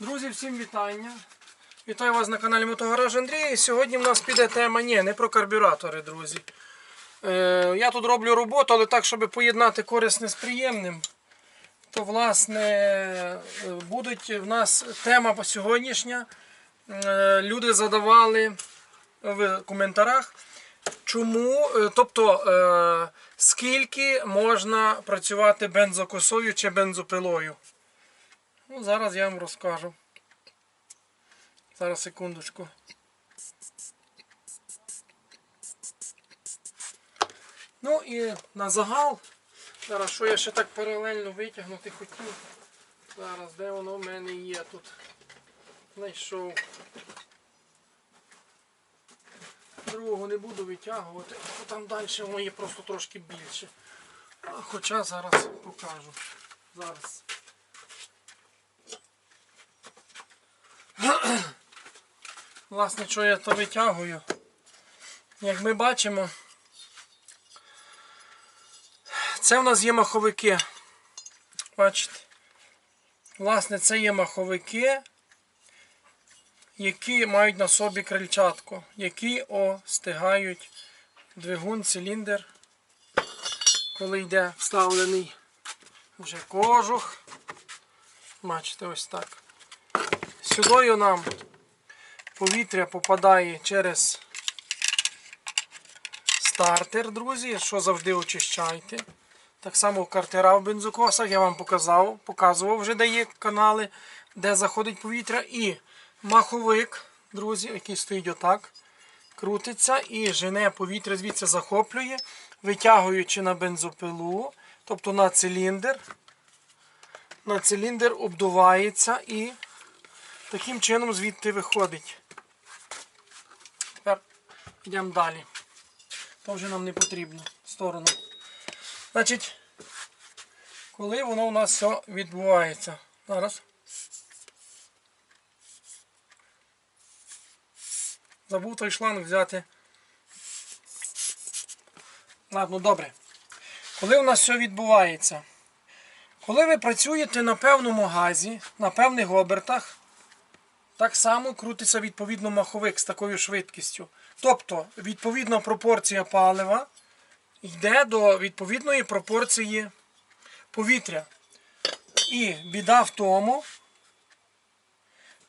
Друзі, всім вітання. Вітаю вас на каналі Мотогараж Андрій. Сьогодні в нас піде тема ні, не про карбюратори, друзі. Е, я тут роблю роботу, але так, щоб поєднати корисне з приємним. То, власне, е, будуть в нас тема сьогоднішня. Е, люди задавали в коментарях, чому, е, тобто, е, скільки можна працювати бензокосою чи бензопилою. Ну, зараз я вам розкажу. Зараз секундочку. Ну і на загал. Зараз що я ще так паралельно витягнути хотів. Зараз де воно в мене є тут. Знайшов. Другого не буду витягувати, бо там далі воно є просто трошки більше. Хоча зараз покажу. Зараз. Власне, що я то витягую. Як ми бачимо, це в нас є маховики. Бачите? Власне, це є маховики, які мають на собі крильчатку, які остигають двигун, циліндр, коли йде вставлений вже кожух. Бачите, ось так. Сюди нам повітря попадає через стартер, друзі, що завжди очищайте. Так само картера в бензокосах, я вам показав, показував вже, де є канали, де заходить повітря. І маховик, друзі, який стоїть отак, крутиться і жене повітря, звідси захоплює, витягуючи на бензопилу, тобто на циліндр. На циліндр обдувається і таким чином звідти виходить. Тепер йдемо далі. То вже нам не потрібно сторону. Значить, коли воно у нас все відбувається. Зараз. Забув той шланг взяти. Ладно, добре. Коли у нас все відбувається? Коли ви працюєте на певному газі, на певних обертах, так само крутиться відповідно маховик з такою швидкістю. Тобто, відповідна пропорція палива йде до відповідної пропорції повітря. І біда в тому,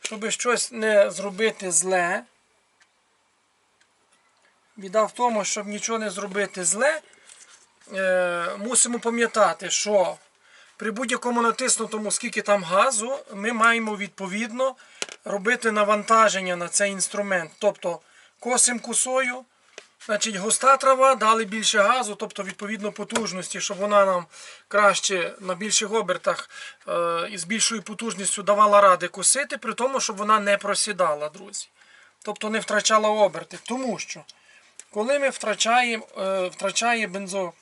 щоб щось не зробити зле. Біда в тому, щоб нічого не зробити зле, е, мусимо пам'ятати, що при будь-якому натиснутому, скільки там газу, ми маємо відповідно робити навантаження на цей інструмент. Тобто косим косою, значить густа трава, дали більше газу, тобто відповідно потужності, щоб вона нам краще на більших обертах е, і з більшою потужністю давала ради косити, при тому, щоб вона не просідала, друзі. Тобто не втрачала оберти. Тому що коли ми втрачаємо, е, втрачає бензо,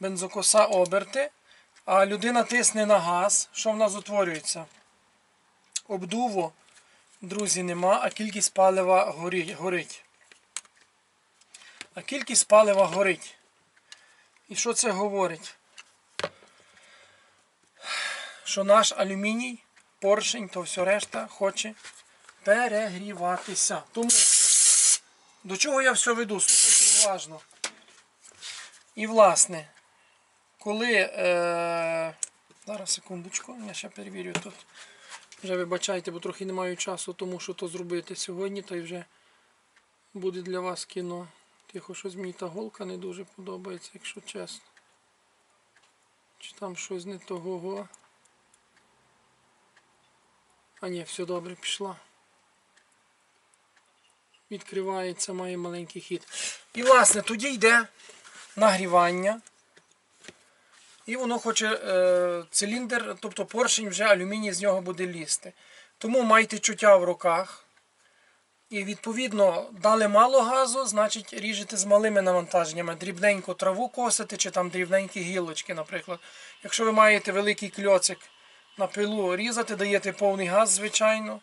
бензокоса оберти, а людина тисне на газ, що в нас утворюється? Обдуву, друзі, нема, а кількість палива горить. А кількість палива горить. І що це говорить? Що наш алюміній, поршень, то все решта хоче перегріватися. Тому до чого я все веду? Слухайте уважно. І власне, коли. Е... Зараз секундочку, я ще перевірю тут. Вже вибачайте, бо трохи не маю часу, тому що то зробити сьогодні, то й вже буде для вас кіно. Тихо, щось мені та голка не дуже подобається, якщо чесно. Чи там щось не того. А ні, все добре, пішла. Відкривається, має маленький хід. І власне тоді йде нагрівання. І воно хоче е, циліндр, тобто поршень вже алюміній з нього буде лізти. Тому майте чуття в руках. І відповідно дали мало газу, значить ріжете з малими навантаженнями. Дрібненьку траву косите чи там дрібненькі гілочки, наприклад. Якщо ви маєте великий кльоцик на пилу різати, даєте повний газ, звичайно.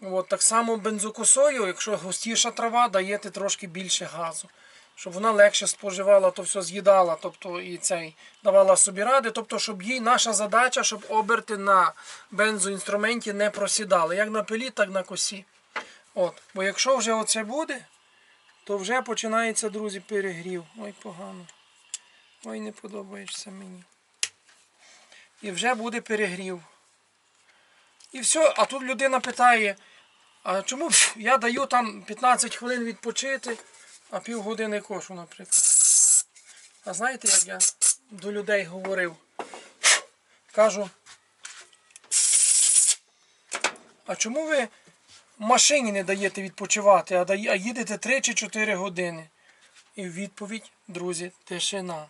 От, так само бензокосою, якщо густіша трава, даєте трошки більше газу. Щоб вона легше споживала, то все з'їдала, тобто і цей давала собі ради. Тобто, щоб їй наша задача, щоб оберти на бензоінструменті не просідали. Як на пилі, так на косі. От. Бо якщо вже оце буде, то вже починається, друзі, перегрів. Ой, погано. Ой, не подобаєшся мені. І вже буде перегрів. І все, а тут людина питає, а чому я даю там 15 хвилин відпочити, а півгодини кошу, наприклад. А знаєте, як я до людей говорив? Кажу, а чому ви машині не даєте відпочивати, а, їдете 3 чи 4 години? І в відповідь, друзі, тишина.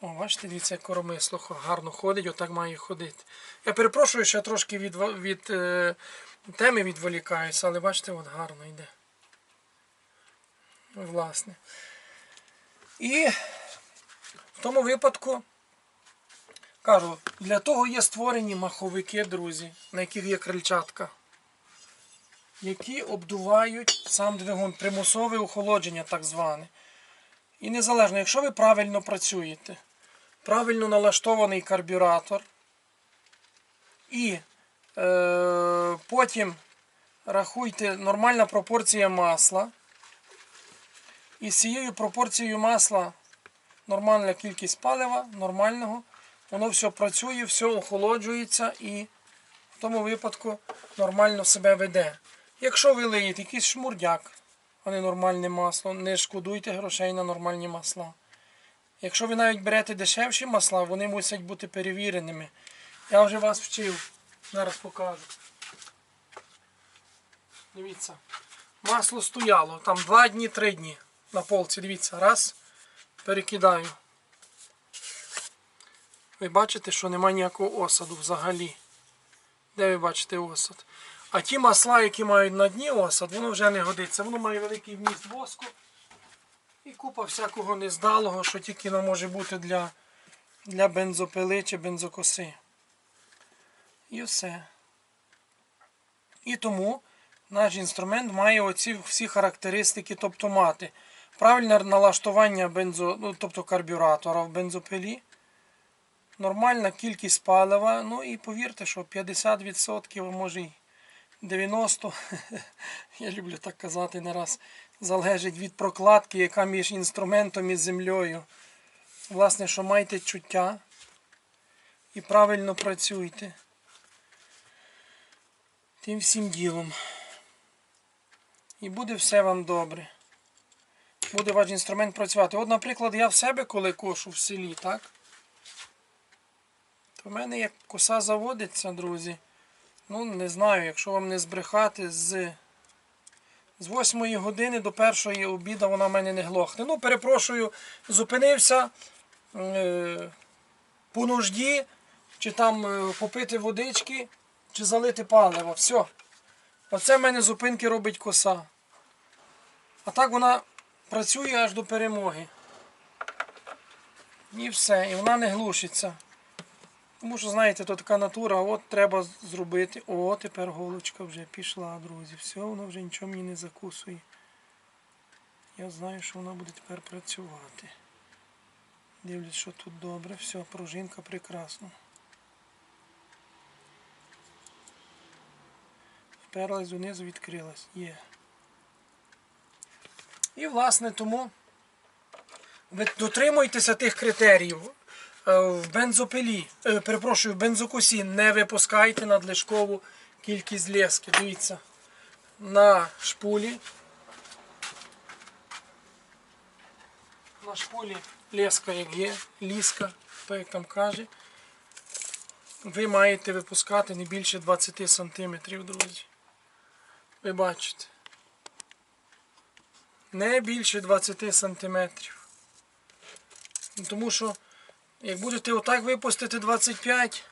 О, бачите, дивіться, як коромисло гарно ходить, отак має ходити. Я перепрошую, що я трошки від, від е, теми відволікаюся, але бачите, от гарно йде. Власне. І в тому випадку, кажу, для того є створені маховики, друзі, на яких є крильчатка, які обдувають сам двигун, примусове охолодження так зване. І незалежно, якщо ви правильно працюєте, правильно налаштований карбюратор, і е, потім рахуйте нормальна пропорція масла. І з цією пропорцією масла нормальна кількість палива, нормального, воно все працює, все охолоджується і в тому випадку нормально себе веде. Якщо ви лиєте якийсь шмурдяк, а не нормальне масло, не шкодуйте грошей на нормальні масла. Якщо ви навіть берете дешевші масла, вони мусять бути перевіреними. Я вже вас вчив. Зараз покажу. Дивіться. Масло стояло. Там 2 дні, 3 дні на полці. Дивіться, раз. Перекидаю. Ви бачите, що немає ніякого осаду взагалі. Де ви бачите осад? А ті масла, які мають на дні осад, воно вже не годиться. Воно має великий вміст воску і купа всякого нездалого, що тільки не може бути для, для бензопили чи бензокоси. І все. І тому наш інструмент має оці всі характеристики, тобто мати правильне налаштування бензо, ну, тобто карбюратора в бензопилі, нормальна кількість палива, ну і повірте, що 50%, може й 90%, я люблю так казати не раз, залежить від прокладки, яка між інструментом і землею. Власне, що майте чуття і правильно працюйте. Тим всім ділом. І буде все вам добре. Буде ваш інструмент працювати. От, наприклад, я в себе, коли кошу в селі, так? То в мене як коса заводиться, друзі. Ну, не знаю, якщо вам не збрехати, з, з 8 години до першої обіду вона в мене не глохне. Ну, перепрошую, зупинився е, по нужді, чи там е, попити водички, чи залити паливо. Все. Оце в мене зупинки робить коса. А так вона працює аж до перемоги. І все, і вона не глушиться. Тому що, знаєте, то така натура, от треба зробити. О, тепер голочка вже пішла, друзі. Все, вона вже нічого мені не закусує. Я знаю, що вона буде тепер працювати. Дивлюсь, що тут добре. Все, пружинка прекрасно. Вперлась донизу, відкрилась. Є. І, власне, тому ви дотримуйтеся тих критеріїв. Е, В бензопилі, е, перепрошую, в бензокосі не випускайте надлишкову кількість лески. Дивіться, на шпулі. На шпулі леска як є, ліска, хто як там каже. Ви маєте випускати не більше 20 см, друзі. Ви бачите. Не більше 20 сантиметрів. Ну, Тому що, як будете отак випустити 25,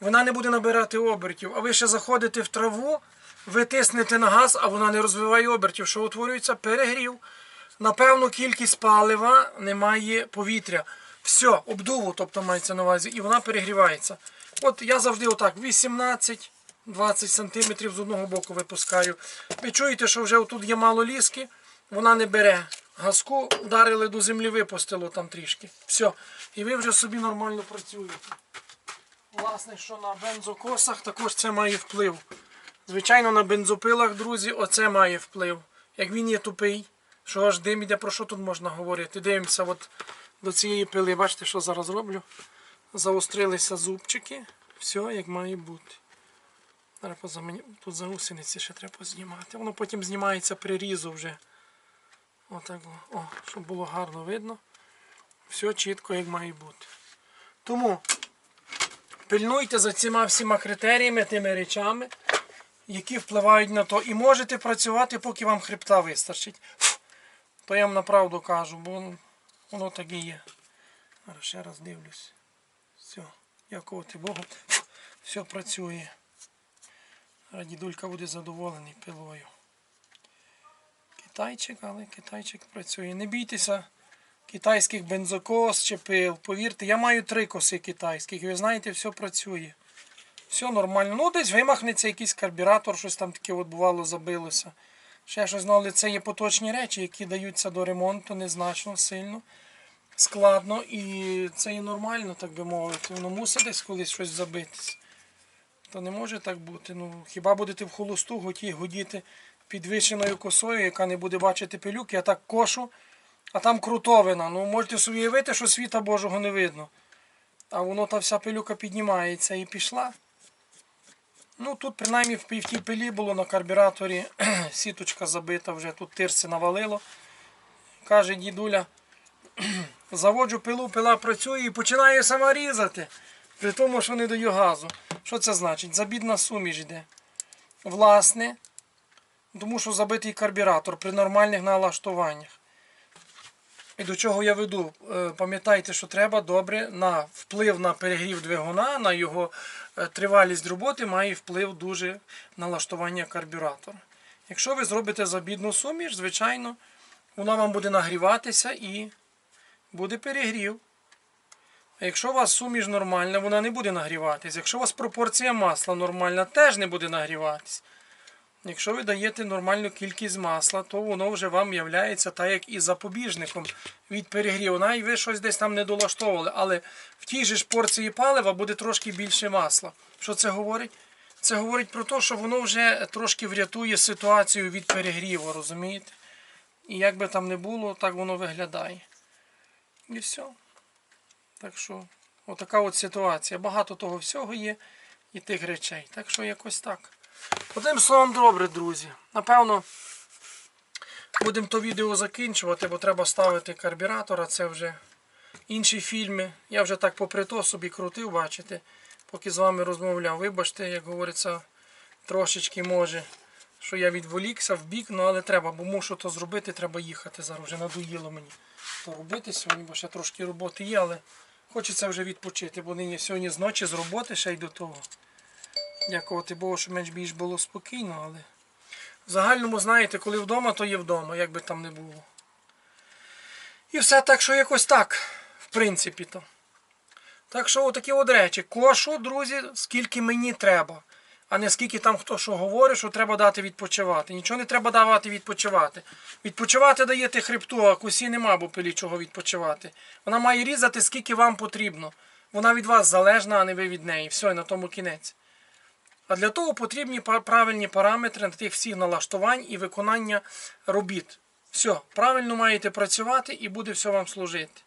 вона не буде набирати обертів. А ви ще заходите в траву, ви тиснете на газ, а вона не розвиває обертів, що утворюється перегрів. На певну кількість палива немає повітря. Все, обдуву, тобто мається на увазі, і вона перегрівається. От я завжди отак 18-20 см з одного боку випускаю. Ви чуєте, що вже тут є мало ліски, вона не бере. газку, вдарили до землі, випустило там трішки. Все. І ви вже собі нормально працюєте. Власне, що на бензокосах також це має вплив. Звичайно, на бензопилах, друзі, оце має вплив. Як він є тупий, що аж дим іде, про що тут можна говорити? Дивимося от до цієї пили. Бачите, що зараз роблю? Заострилися зубчики. Все як має бути. Зараз позамені- Тут за гусениці ще треба знімати. Воно потім знімається при різу вже. Отак. о. Щоб було гарно видно. Все чітко, як має бути. Тому пильнуйте за цими всіма критеріями, тими речами, які впливають на то. І можете працювати, поки вам хребта вистачить. То я вам направду кажу, бо воно так і є. Зараз ще раз дивлюсь. Все, дякувати Богу. Все працює. Зараз дідулька буде задоволений пилою. Китайчик, але китайчик працює. Не бійтеся китайських бензокос чи пил. Повірте, я маю три коси китайських, і ви знаєте, все працює. Все нормально. Ну, десь вимахнеться якийсь карбюратор, щось там таке от бувало, забилося. Ще щось, ну, але це є поточні речі, які даються до ремонту незначно сильно, складно. І це і нормально, так би мовити. Воно мусить десь колись щось забитись. То не може так бути. Ну, хіба будете в холосту готі, годіти підвищеною косою, яка не буде бачити пилюки, я так кошу, а там крутовина. Ну, можете собі уявити, що світа Божого не видно. А воно та вся пилюка піднімається і пішла. Ну тут принаймні в тій пилі було на карбюраторі сіточка забита, вже тут тирси навалило. Каже дідуля, заводжу пилу, пила працює і починає сама різати. При тому, що не даю газу. Що це значить? Забідна суміш йде. Власне, тому що забитий карбюратор при нормальних налаштуваннях. І до чого я веду? Е, Пам'ятайте, що треба добре на вплив на перегрів двигуна, на його е, тривалість роботи має вплив дуже налаштування карбюратора. Якщо ви зробите забідну суміш, звичайно, вона вам буде нагріватися і буде перегрів. А якщо у вас суміш нормальна, вона не буде нагріватись. Якщо у вас пропорція масла нормальна, теж не буде нагріватись. Якщо ви даєте нормальну кількість масла, то воно вже вам являється так, як і запобіжником від перегріву. Навіть ви щось десь там не долаштовували, але в тій же ж порції палива буде трошки більше масла. Що це говорить? Це говорить про те, що воно вже трошки врятує ситуацію від перегріву, розумієте? І як би там не було, так воно виглядає. І все. Так що, отака от ситуація. Багато того всього є і тих речей. Так що якось так. Одним словом, добре, друзі. Напевно, будемо то відео закінчувати, бо треба ставити карбюратор, а це вже інші фільми. Я вже так попри то собі крутив, бачите, поки з вами розмовляв. Вибачте, як говориться, трошечки може, що я відволікся в бік, ну але треба, бо мушу то зробити, треба їхати зараз. Вже надоїло мені то робити сьогодні, бо ще трошки роботи є, але хочеться вже відпочити, бо нині сьогодні з ночі з роботи ще й до того. Дякувати Богу, що менш більш було спокійно, але в загальному, знаєте, коли вдома, то є вдома, як би там не було. І все так, що якось так, в принципі то. Так що отакі от речі. Кошу, друзі, скільки мені треба. А не скільки там хто що говорить, що треба дати відпочивати. Нічого не треба давати відпочивати. Відпочивати даєте хребту, а косі нема, бо пилі чого відпочивати. Вона має різати, скільки вам потрібно. Вона від вас залежна, а не ви від неї. Все, і на тому кінець. А для того потрібні правильні параметри на тих всіх налаштувань і виконання робіт. Все, правильно маєте працювати і буде все вам служити.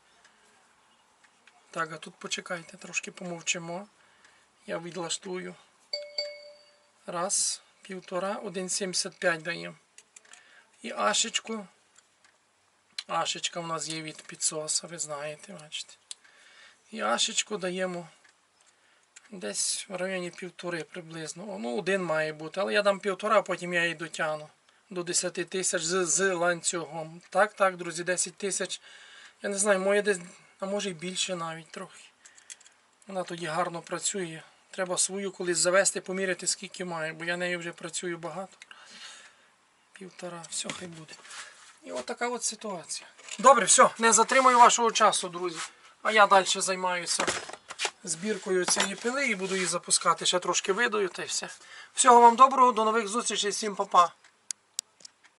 Так, а тут почекайте, трошки помовчимо. Я відлаштую. Раз, півтора, 1,75 даємо. І ашечку. Ашечка в нас є від підсоса, ви знаєте, бачите. І ашечку даємо Десь в районі півтори приблизно. Ну, один має бути, але я дам півтора, а потім я її дотягну до 10 тисяч з, з ланцюгом. Так, так, друзі, 10 тисяч. Я не знаю, моє десь, а може і більше навіть трохи. Вона тоді гарно працює. Треба свою колись завести, поміряти, скільки має, бо я нею вже працюю багато. Півтора, все хай буде. І от така от ситуація. Добре, все, не затримую вашого часу, друзі. А я далі займаюся збіркою цієї пили і буду її запускати. Ще трошки видаю та й все. Всього вам доброго, до нових зустрічей, всім па-па.